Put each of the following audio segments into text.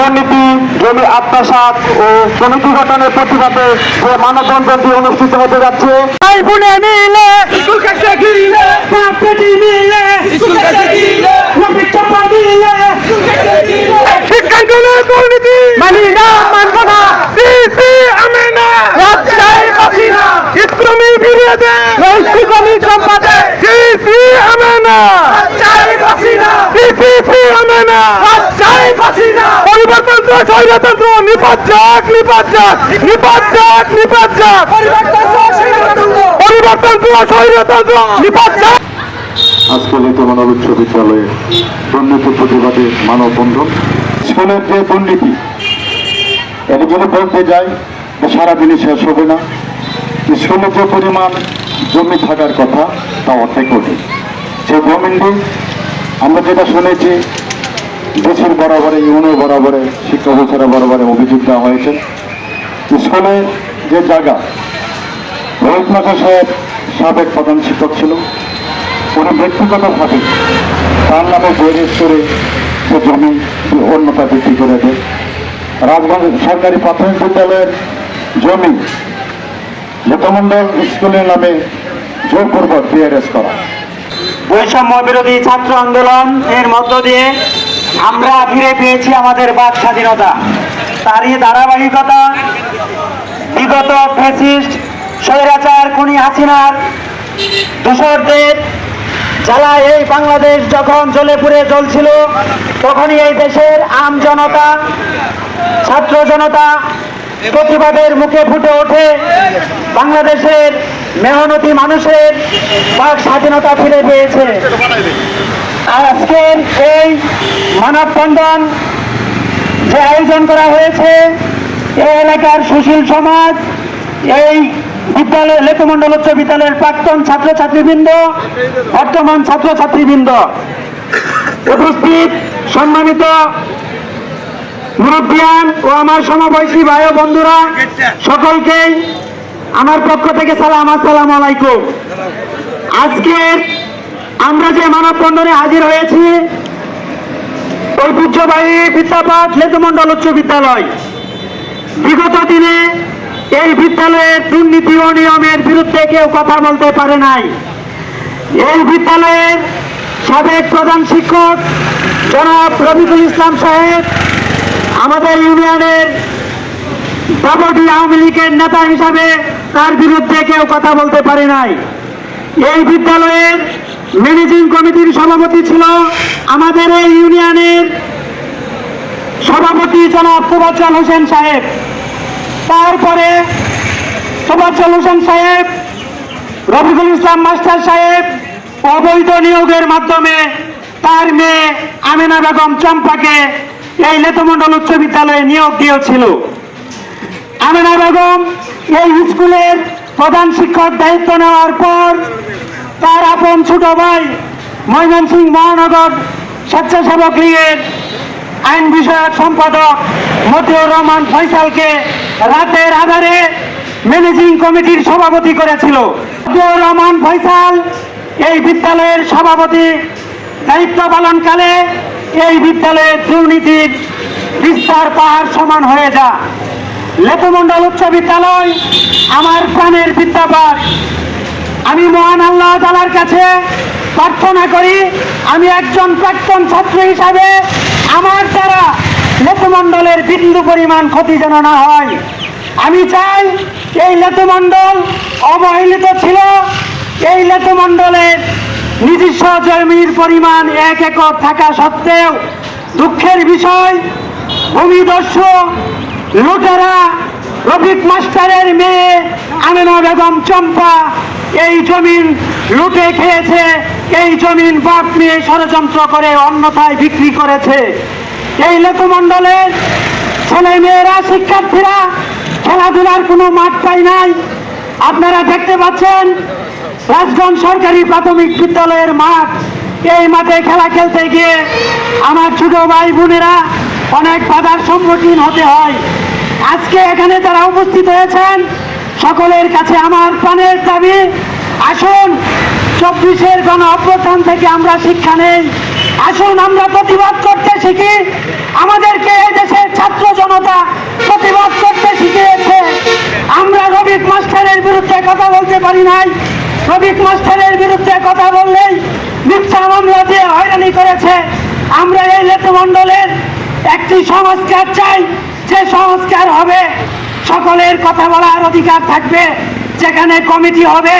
দুর্নীতি জমি আত্মসাত ও জমি গঠনের প্রতিবাদে যে মানববন্ধনটি অনুষ্ঠিত হতে যাচ্ছে। বোনে মিলে স্কুল কাছে গিলে বাপ বেটি মিলে স্কুল কাছে গিলে রবি চাপা মিলে স্কুল কাছে গিলে শিক্ষাঙ্গনের দুর্নীতি মানি না মানব না সিসি আমি না রাজশাহী বাসি না ইসলামী ফিরিয়ে দে রইসুকমি সম্পাদে সিসি আমি না রাজশাহী বাসি না সিসি আমি না রাজশাহী বাসি না পরিবর্তন তো স্বৈরতন্ত্র নিপাত যাক নিপাত যাক নিপাত যাক নিপাত যাক। পরিবর্তন স্বৈরতন্ত্র পরিবর্তন তো স্বৈরতন্ত্র নিপাত যাক। আজকে ঋতুমানব উচ্চ বিদ্যালয়ে দুর্নীতি প্রতিবাদে মানববন্ধন স্কুলের যে দুর্নীতি এটা যদি বলতে যাই যে সারাদিনই শেষ হবে না। স্কুলে যে পরিমাণ জমি থাকার কথা তা অর্ধেক ওঠে সে জমিনটি আমরা যেটা শুনেছি দেশের বরাবরে ইউনিয়ন বরাবরে, শিক্ষা অফিসারের বরাবরে অভিযোগ দেওয়া হয়েছে। স্কুলে যে জায়গা রোহিত মাসা সাহেব সাবেক প্রধান শিক্ষক ছিল, উনি ব্যক্তিগতভাবে তার নামে বৈরেজ করে সে জমি অন্যতা বিক্রি করে দেয়। রাজগঞ্জ সরকারি প্রাথমিক বিদ্যালয়ের জমি লেখামন্ডল স্কুলের নামে জোরপূর্বক বিআরএস করা। বৈষম্য বিরোধী ছাত্র আন্দোলন এর মধ্য দিয়ে আমরা ফিরে পেয়েছি আমাদের বাক স্বাধীনতা। তারই ধারাবাহিকতা, বিগত ফ্যাসিস্ট স্বৈরাচার খুনি হাসিনার দূষরদের জ্বালায় এই বাংলাদেশ যখন জ্বলে পুড়ে জ্বলছিল, তখনই এই দেশের আম জনতা, ছাত্র জনতা প্রতিবাদের মুখে ফুটে ওঠে। বাংলাদেশের মেহনতি মানুষের বাক স্বাধীনতা ফিরে পেয়েছে। আর আজকের এই মানববন্ধন যে আয়োজন করা হয়েছে এই এলাকার সুশীল সমাজ, এই বিদ্যালয় লেখমন্ডল উচ্চ বিদ্যালয়ের প্রাক্তন ছাত্রছাত্রীবৃন্দ, বর্তমান ছাত্রছাত্রীবৃন্দ, উপস্থিত সম্মানিত মুরব্বিয়ান ও আমার সমবয়সী ভাই ও বন্ধুরা, সকলকেই আমার পক্ষ থেকে সালাম, আসসালামু আলাইকুম। আজকে আমরা যে মানব মানববন্ধনে হাজির হয়েছি ঐতিহ্যবাহী বিদ্যাপাঠ লেতুমন্ডল উচ্চ বিদ্যালয়। বিগত দিনে এই বিদ্যালয়ের দুর্নীতি ও নিয়মের বিরুদ্ধে কেউ কথা বলতে পারে নাই। এই বিদ্যালয়ের সাবেক প্রধান শিক্ষক জনাব রবিকুল ইসলাম সাহেব, আমাদের ইউনিয়নের বাবডি আওয়ামী লীগের নেতা হিসাবে তার বিরুদ্ধে কেউ কথা বলতে পারে নাই। এই বিদ্যালয়ের ম্যানেজিং কমিটির সভাপতি ছিল আমাদের এই ইউনিয়নের সভাপতি জনাব তোবাজ্জল হোসেন সাহেব। তারপরে তোবাজ্জল হোসেন সাহেব, রফিকুল ইসলাম মাস্টার সাহেব, অবৈধ নিয়োগের মাধ্যমে তার মেয়ে আমেনা বেগম চম্পাকে এই লেতমন্ডল উচ্চ বিদ্যালয়ে নিয়োগ দিয়েছিল। আমেনা বেগম এই স্কুলের প্রধান শিক্ষক দায়িত্ব নেওয়ার পর তার আপন ছোট ভাই ময়মনসিংহ মহানগর স্বেচ্ছাসেবক লীগের আইন বিষয়ক সম্পাদক মতিউর রহমান ফয়সালকে রাতের আধারে ম্যানেজিং কমিটির সভাপতি করেছিল। মতিউর রহমান ফয়সাল এই বিদ্যালয়ের সভাপতি। দায়িত্ব পালনকালে এই বিদ্যালয়ের দুর্নীতির বিস্তার পাহাড় সমান হয়ে যা লেখমন্ডল উচ্চ বিদ্যালয় আমার প্রাণের বিদ্যাপাঠ আমি মহান আল্লাহ তালার কাছে প্রার্থনা করি, আমি একজন প্রাক্তন ছাত্র হিসাবে, আমার দ্বারা লেতুমণ্ডলের বিন্দু পরিমাণ ক্ষতি যেন না হয়। আমি চাই এই লেতুমণ্ডল অবহেলিত ছিল, এই লেতুমণ্ডলের নিজস্ব জমির পরিমাণ এক একর থাকা সত্ত্বেও দুঃখের বিষয়, ভূমিদস্যু, লুটেরা, রফিক মাস্টারের মেয়ে আমেনা বেগম চম্পা এই জমিন লুটে খেয়েছে, এই জমিন বাপ নিয়ে ষড়যন্ত্র করে অন্যথায় বিক্রি করেছে। এই লেখমণ্ডলের ছেলে মেয়েরা, শিক্ষার্থীরা, খেলাধুলার কোনো মাঠ পায় নাই। আপনারা দেখতে পাচ্ছেন, রাজগঞ্জ সরকারি প্রাথমিক বিদ্যালয়ের মাঠ। এই মাঠে খেলা খেলতে গিয়ে আমার ছোট ভাই বোনেরা অনেক বাধার সম্মুখীন হতে হয়। আজকে এখানে যারা উপস্থিত হয়েছেন সকলের কাছে আমার প্রাণের দাবি, আসুন, চব্বিশের গণ অভ্যুত্থান থেকে আমরা শিক্ষা নেই। আসুন, আমরা প্রতিবাদ করতে শিখি। আমাদেরকে দেশের ছাত্র জনতা প্রতিবাদ করতে শিখিয়েছে। আমরা রবিক মাস্টারের বিরুদ্ধে কথা বলতে পারি নাই। রবিক মাস্টারের বিরুদ্ধে কথা বললেই মিথ্যা মামলা দিয়ে হয়রানি করেছে। আমরা এই লেতু মণ্ডলের একটি সংস্কার চাই। যে সংস্কার হবে সকলের কথা বলার অধিকার থাকবে। যেখানে কমিটি হবে,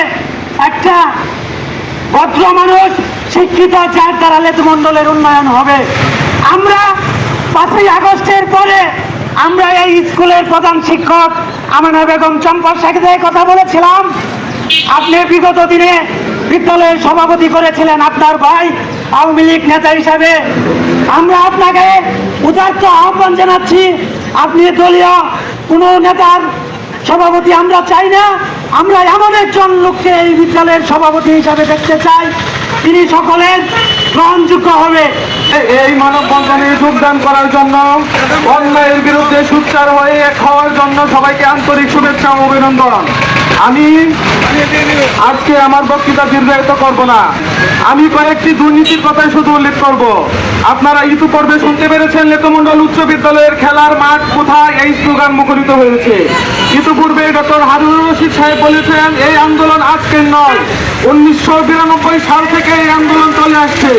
একটা ভদ্র মানুষ শিক্ষিত, যার দ্বারা মণ্ডলের উন্নয়ন হবে। আমরা পাঁচই আগস্টের পরে আমরা এই স্কুলের প্রধান শিক্ষক আমানা বেগম চম্পার সাথে কথা বলেছিলাম। আপনি বিগত দিনে বিদ্যালয়ের সভাপতি করেছিলেন আপনার ভাই, আওয়ামী লীগ নেতা হিসাবে। আমরা আপনাকে উদার্ত আহ্বান জানাচ্ছি, আপনি দলীয় কোনো নেতার সভাপতি আমরা চাই না। আমরা এমন একজন লোককে এই বিদ্যালয়ের সভাপতি হিসাবে দেখতে চাই, তিনি সকলের গ্রহণযোগ্য হবে। এই মানববন্ধনে যোগদান করার জন্য, অন্যায়ের বিরুদ্ধে সুচার হয়ে এক হওয়ার জন্য সবাইকে আন্তরিক শুভেচ্ছা ও অভিনন্দন। আমি আজকে আমার বক্তৃতা দীর্ঘায়িত করব না। আমি কয়েকটি দুর্নীতির কথাই শুধু উল্লেখ করব। আপনারা ইতিপূর্বে শুনতে পেরেছেন লেতমন্ডল উচ্চ বিদ্যালয়ের খেলার মাঠ কোথায় এই স্লোগান মুখরিত হয়েছে। ইতিপূর্বে ডক্টর হারুন রশিদ সাহেব বলেছেন, এই আন্দোলন আজকের নয়। উনিশশো বিরানব্বই সাল থেকে এই আন্দোলন চলে আসছে।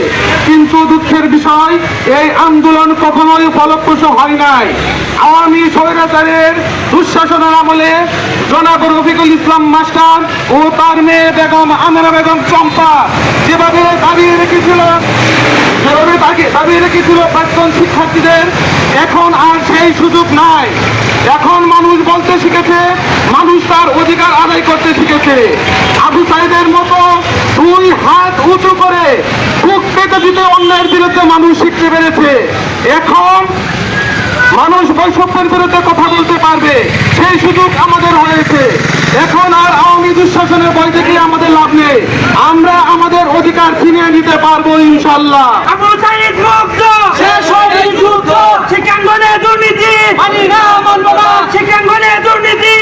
কিন্তু দুঃখের বিষয়, এই আন্দোলন কখনোই ফলপ্রসূ হয় নাই। আওয়ামী স্বৈরাচারের দুঃশাসনের আমলে জনাব রফিকুল ইসলাম মাস্টার ও তার মেয়ে বেগম আমেরা বেগম চম্পা যেভাবে দাঁড়িয়ে রেখেছিল যেভাবে তাকে দাবি রেখেছিল প্রাক্তন শিক্ষার্থীদের। এখন আর সেই সুযোগ নাই। এখন মানুষ বলতে শিখেছে, মানুষ তার অধিকার আদায় করতে শিখেছে। আবু সাইদের মতো দুই হাত উঁচু করে বুক পেতে দিতে অন্যায়ের বিরুদ্ধে মানুষ শিখতে পেরেছে। এখন মানুষ বৈষম্যের বিরুদ্ধে কথা বলতে পারবে। সেই সুযোগ আমাদের হয়েছে। এখন আর আওয়ামী দুঃশাসনের বই থেকে আমাদের লাভ নেই। আমরা আমাদের অধিকার ছিনিয়ে নিতে পারব ইনশাল্লাহ দুর্নীতি। দুর্নীতি।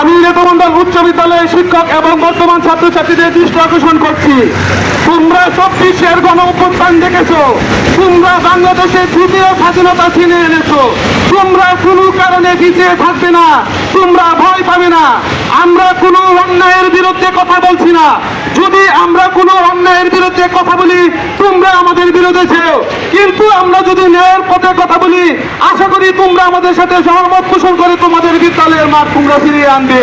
আমি নেতমন্ডল উচ্চ বিদ্যালয়ের শিক্ষক এবং বর্তমান ছাত্রছাত্রীদের দৃষ্টি আকর্ষণ করছি। তোমরা চব্বিশের গণ অভ্যুত্থান দেখেছ। তোমরা বাংলাদেশের তৃতীয় স্বাধীনতা ছিনে এনেছো। তোমরা কোনো কারণে পিছিয়ে থাকবে না। তোমরা ভয় পাবে না। আমরা কোনো অন্যায়ের বিরুদ্ধে কথা বলছি না। যদি আমরা কোনো অন্যায়ের বিরুদ্ধে কথা বলি, তোমরা আমাদের বিরুদ্ধে ছেও কিন্তু আমরা যদি ন্যায়ের পথে কথা বলি, আশা করি তোমরা আমাদের সাথে সহমত পোষণ করে তোমাদের বিদ্যালয়ের মাঠ তোমরা ফিরিয়ে আনবে।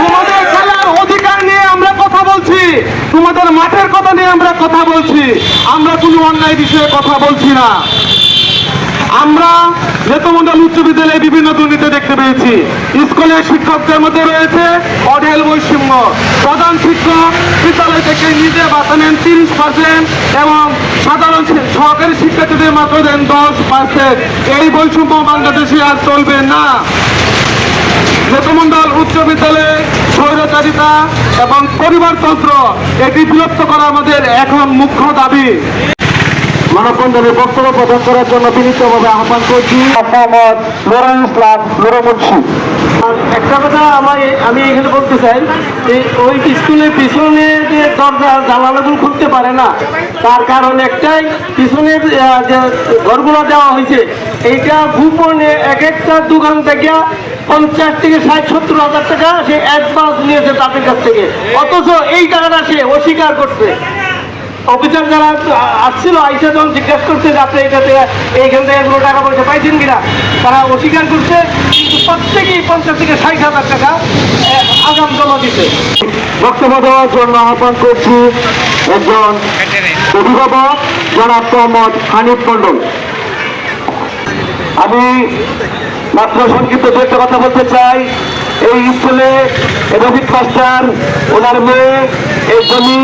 তোমাদের খেলার অধিকার নিয়ে আমরা কথা বলছি। তোমাদের মাঠের কথা নিয়ে আমরা কথা বলছি। আমরা কোনো অন্যায় বিষয়ে কথা বলছি না। আমরা নেতমন্ডল উচ্চ বিদ্যালয়ে বিভিন্ন দুর্নীতি দেখতে পেয়েছি। স্কুলের শিক্ষকদের মধ্যে রয়েছে অঢেল বৈষম্য। প্রধান শিক্ষক বিদ্যালয় থেকে নিজে বাতা নেন তিরিশ পার্সেন্ট এবং সাধারণ সহকারী শিক্ষার্থীদের মাত্র দেন দশ পার্সেন্ট এই বৈষম্য বাংলাদেশে আর চলবে না। নেতমন্ডল উচ্চ বিদ্যালয়ে স্বৈরাচারিতা এবং পরিবারতন্ত্র এটি বিলুপ্ত করা আমাদের এখন মুখ্য দাবি। মানববন্ধনে বক্তব্য প্রদান করার জন্য বিনীতভাবে আহ্বান করছি। মোহাম্মদ নুরুল ইসলাম নুরুমুন্সি। একটা কথা আমার আমি এখানে বলতে চাই যে ওই স্কুলের পিছনে যে দরজা জানালাগুলো খুলতে পারে না তার কারণ একটাই পিছনের যে ঘরগুলো দেওয়া হয়েছে এইটা গোপনে এক একটা দোকান থেকে পঞ্চাশ থেকে ষাট সত্তর হাজার টাকা সে অ্যাডভান্স নিয়েছে তাদের কাছ থেকে। অথচ এই টাকাটা সে অস্বীকার করছে। অফিসার যারা আসছিল, আইসা যখন জিজ্ঞেস করছে যে আপনি এটা থেকে এইখান থেকে এগুলো টাকা পয়সা পাইছেন কিনা, তারা অস্বীকার করছে, কিন্তু প্রত্যেকেই পঞ্চাশ থেকে ষাট হাজার টাকা আগাম জমা দিতে বক্তব্য দেওয়ার জন্য আহ্বান করছি একজন অভিভাবক, জনাব মোহাম্মদ হানিফ মন্ডল আমি মাত্র সংক্ষিপ্ত দু একটা কথা বলতে চাই। এই স্কুলে রফিক মাস্টার, ওনার মেয়ে, এই জমি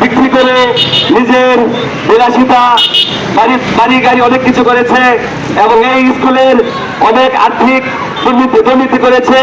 বিক্রি করে নিজের বিলাসিতা, বাড়ি বাড়ি গাড়ি অনেক কিছু করেছে এবং এই স্কুলের অনেক আর্থিক দুর্নীতি করেছে।